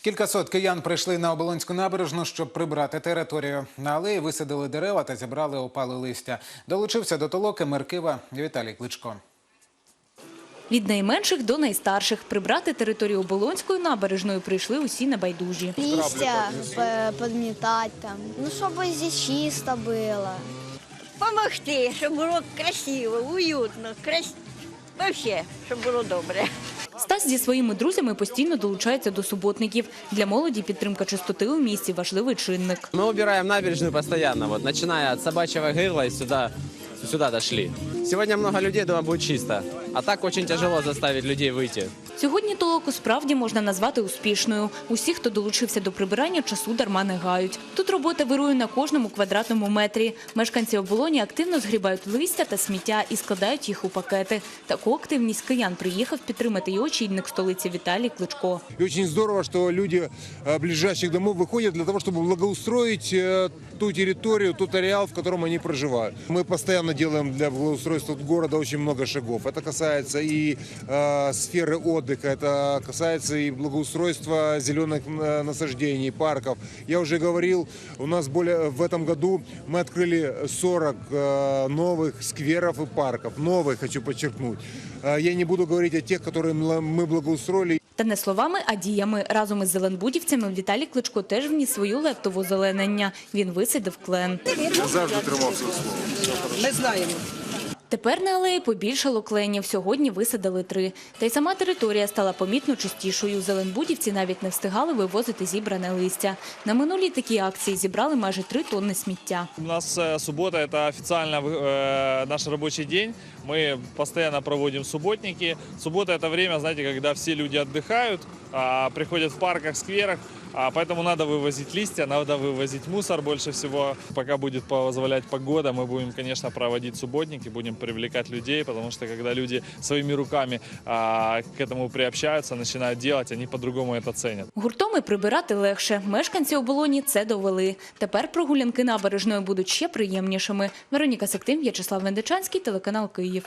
Кількасот киян прийшли на Оболонську набережну, щоб прибрати територію. На алеї висадили дерева та зібрали опали листя. Долучився до толоки мер Києва Віталій Кличко. Від найменших до найстарших прибрати територію Оболонської набережної прийшли усі небайдужі. листья п- подметать там. Ну, чтобы здесь чисто было. Помогти, щоб було красиво, уютно, крас... Вообще, щоб було добре. Стас зі своїми друзями постійно долучається до суботників. Для молоді підтримка чистоти у місті важливий чинник. Мы убираем набережную постоянно, вот, начиная от собачьего гырла и сюда, сюда дошли. Сегодня много людей, думаю, будет чисто. А так очень тяжело заставить людей выйти. Сьогодні толоку справді можна назвати успішною. Усі, хто долучився до прибирання, часу дарма не гають. Тут робота вирує на кожному квадратному метрі. Мешканці оболоні активно згрібають листя та сміття і складають їх у пакети. Таку активність киян приїхав підтримати і очільник столиці Віталій Кличко. И очень здорово, что люди э, ближайших домов выходят для того, чтобы благоустроить э, ту территорию, тот ареал, в котором они проживают. Мы постоянно делаем для благоустройства города очень много шагов. Это касается и э, сферы отдыха, это касается и благоустройства зеленых э, насаждений, парков. Я уже говорил, у нас более в этом году мы открыли 40 э, новых скверов и парков. Новых, хочу подчеркнуть. Э, Я не буду говорить о тех, которые мы благоустроили Та не словами, а діями. Разом із зеленбудівцями Віталій Кличко теж вніс свою лептову зеленення. Він висадив клен. завжди тримався. Ми знаємо. Тепер на алеї побільшало кленів. Сьогодні висадили три. Та й сама територія стала помітно чистішою. Зеленбудівці навіть не встигали вивозити зібране листя. На минулій такій акції зібрали майже три тонни сміття. У нас э, суббота – это официально э, наш рабочий день. Мы постоянно проводим субботники. Суббота – это время, знаете, когда все люди отдыхают, а, приходят в парках, скверах. А, Поэтому надо вывозить листья, надо вывозить мусор больше всего. Пока будет позволять погода, мы будем, конечно, проводить субботники, будем привлекать людей, потому что когда люди своими руками а, к этому приобщаются, начинают делать, они по-другому это ценят. Гуртом і прибирати легше. Мешканці оболоні це довели. Тепер прогулянки набережною будуть ще приємнішими. Вероніка Сектим, В'ячеслав Вендичанський, телеканал Київ.